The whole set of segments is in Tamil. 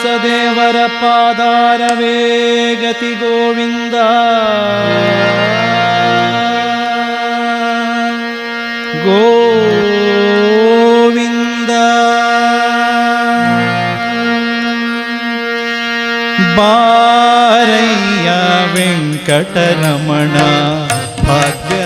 ವ್ಯಾಸದೇವರ ಪಾದಾರವೇ ಗತಿ ಗೋವಿಂದ ಗೋವಿಂದ ಬಾರಯ್ಯ ವೆಂಕಟರಮಣ ಭಾಗ್ಯ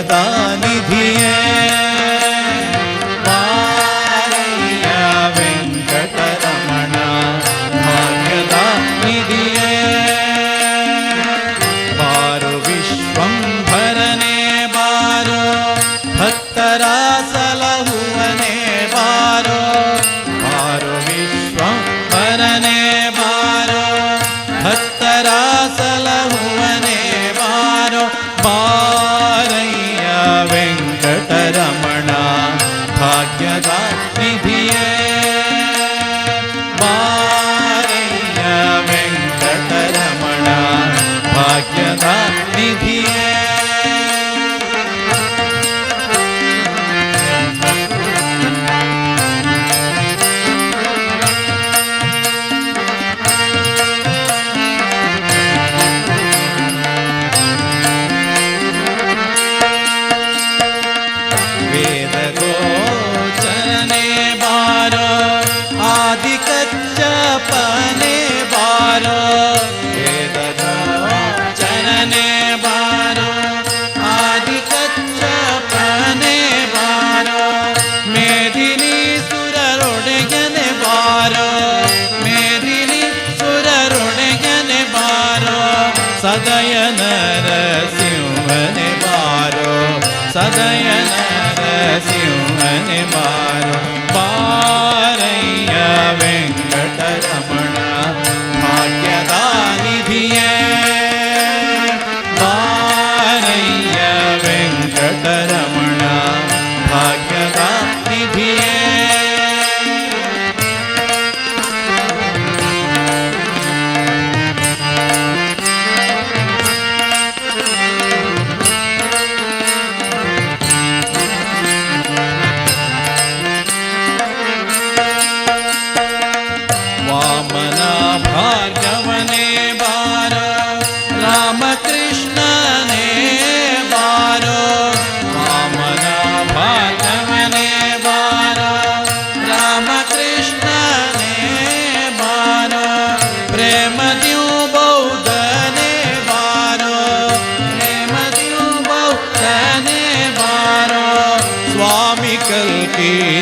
रे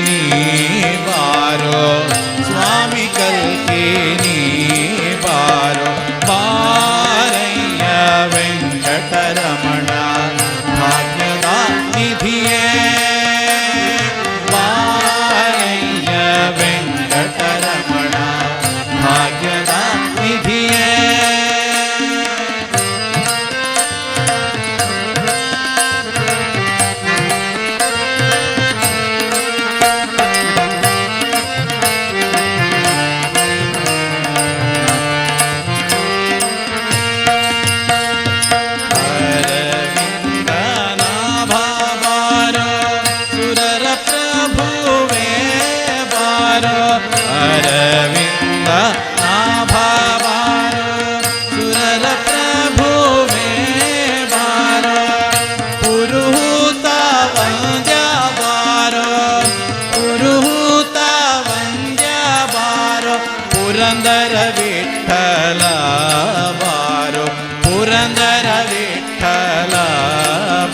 புரந்தர விட்டலா வாரோ புரந்தர விட்டலா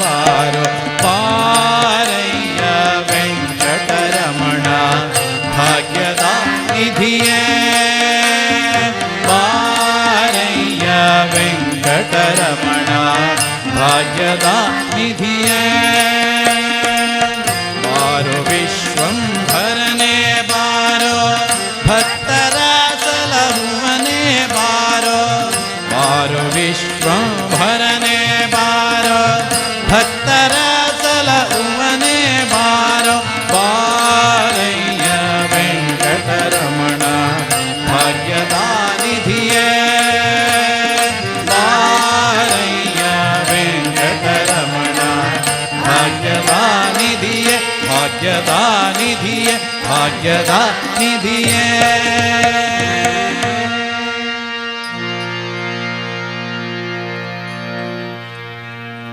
வாரோ பாரைய வெங்கடரமணா பாக்யதா நிதியே பாரைய வெங்கடரமணா பாக்யதா நிதியே வாரோ விஸ்வம் भाग्यदा निधिए